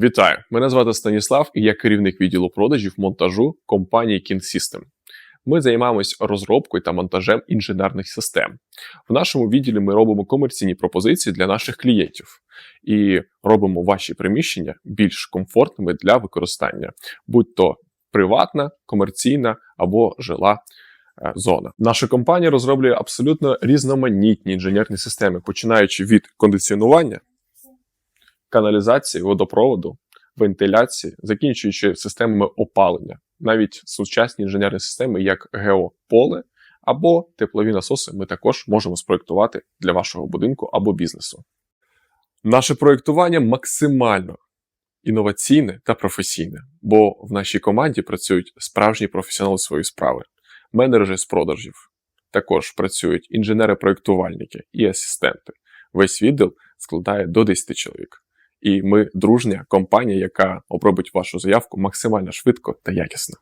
Вітаю! Мене звати Станіслав і я керівник відділу продажів монтажу компанії KingSystem. Ми займаємось розробкою та монтажем інженерних систем. В нашому відділі ми робимо комерційні пропозиції для наших клієнтів і робимо ваші приміщення більш комфортними для використання, будь то приватна, комерційна або жила е, зона. Наша компанія розроблює абсолютно різноманітні інженерні системи, починаючи від кондиціонування, каналізації, водопроводу, вентиляції, закінчуючи системами опалення, навіть сучасні інженерні системи, як геополе або теплові насоси, ми також можемо спроектувати для вашого будинку або бізнесу. Наше проєктування максимально інноваційне та професійне, бо в нашій команді працюють справжні професіонали своєї справи, менеджери з продажів. Також працюють інженери-проєктувальники і асистенти. Весь відділ складає до 10 чоловік. І ми дружня компанія, яка обробить вашу заявку максимально швидко та якісно.